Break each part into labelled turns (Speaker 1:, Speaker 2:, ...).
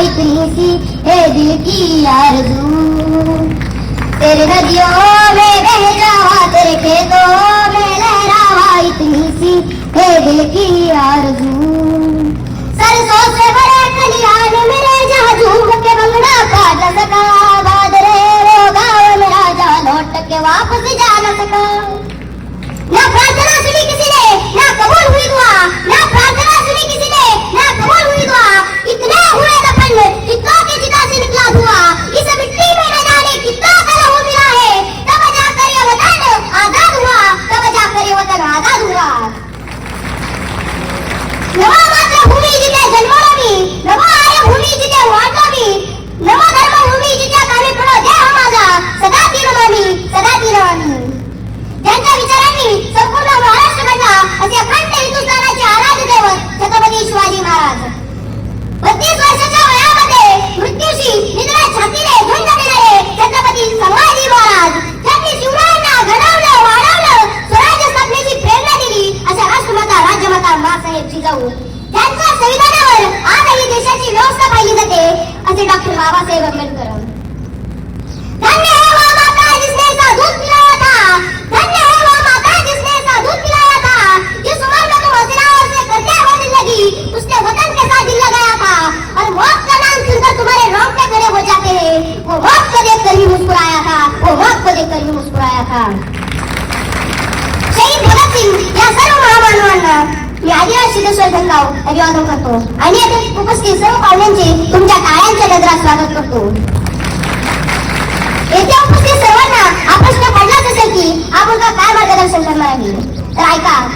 Speaker 1: इतनी सी है दिल की आरज़ू। तेरे नदियों में बह मासाहेब जाऊन. त्यांच्या संविधानावर आजही देशाची व्यवस्था पाहिली जाते असे डॉक्टर बाबासाहेब आंबेडकर धन्य है माता जिसने ऐसा दूध पिलाया था धन्य है माता जिसने ऐसा दूध पिलाया था जिस उम्र में तुम से करते उसने वतन के साथ दिल लगाया था. और मौत का नाम सुनकर तुम्हारे रोंगटे खड़े हो जाते हैं. वो मौत को देखकर ही मुस्कुराया था. वो मौत को देखकर ही मुस्कुराया था. शहीद भगत सिंह या सर्व आदिवासी सिद्धेश्वर अभिवादन करतो. आणि येथे उपस्थित सर्व पाहुण्यांचे तुमच्या टाळ्यांच्या गजरात स्वागत करतो. येथे उपस्थित सर्वांना हा प्रश्न पडलाच असेल की हा मुलगा काय मार्गदर्शन करणार आहे? तर ऐका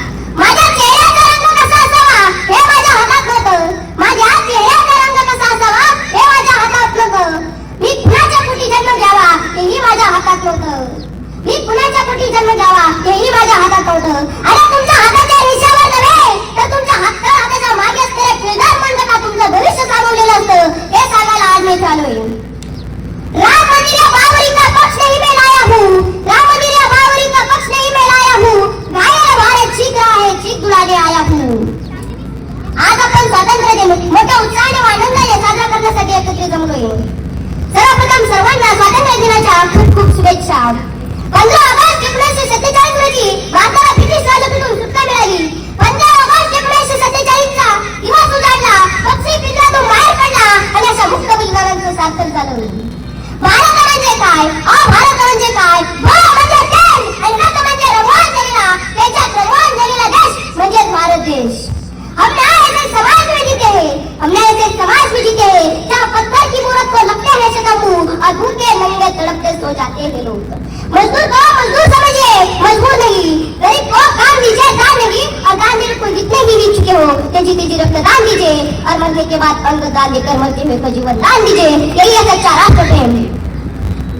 Speaker 1: सर्वप्रथम सर्वांना स्वातंत्र्य दिनाच्या खूप खूप शुभेच्छा. में तड़पते सो जाते हैं लोग। मजदूर को मजदूर समझिए मजबूर नहीं। गरीब को काम दीजिए दान नहीं। और दान देने को जितने भी मिल चुके हो तेजी तेजी जी रक्तदान दीजिए। और मरने के बाद अंग दान देकर मरते हुए को जीवन दान दीजिए। यही है। सच्चा राष्ट्र प्रेम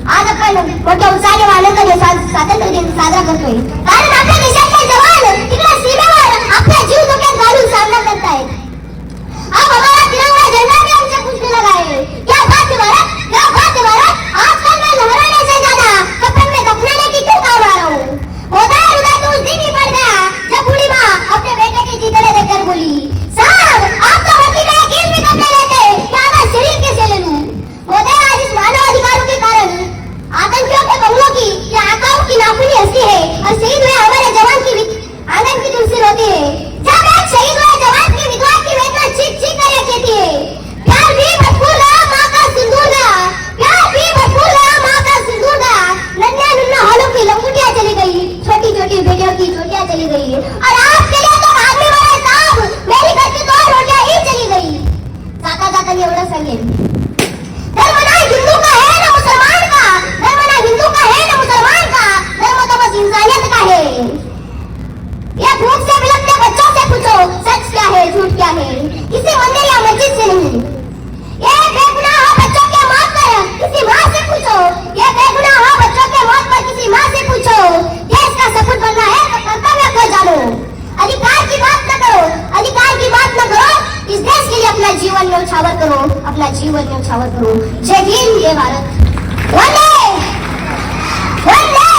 Speaker 1: आज आपण मोठ्या उत्साहाने व आनंदाने सा- स्वातंत्र्य दिन साजरा करतोय गई और आपके लिए तो बाद में बड़े साहब मेरी घर की दो रोटियाँ ही चली गई। जाता जाता मी एवढं सांगेन धर्म ना हिंदू का है ना मुसलमान का? धर्म ना हिंदू का है ना मुसलमान का? धर्म तो बस इंसानियत का है। ये भूख से बिलखते बच्चों से पूछो, सच क्या है, झूठ क्या है? किसी मंदिर या मस्जिद से नहीं। ये बेगुनाह बच्चों के मौत पर। किसी माँ से पूछो। ये बेगुनाह बच्चों के मौत पर किसी माँ से पूछो। जीवन न्यौछावर करो जय हिंद जय भारत वंदे वंदे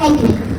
Speaker 1: थैंक यू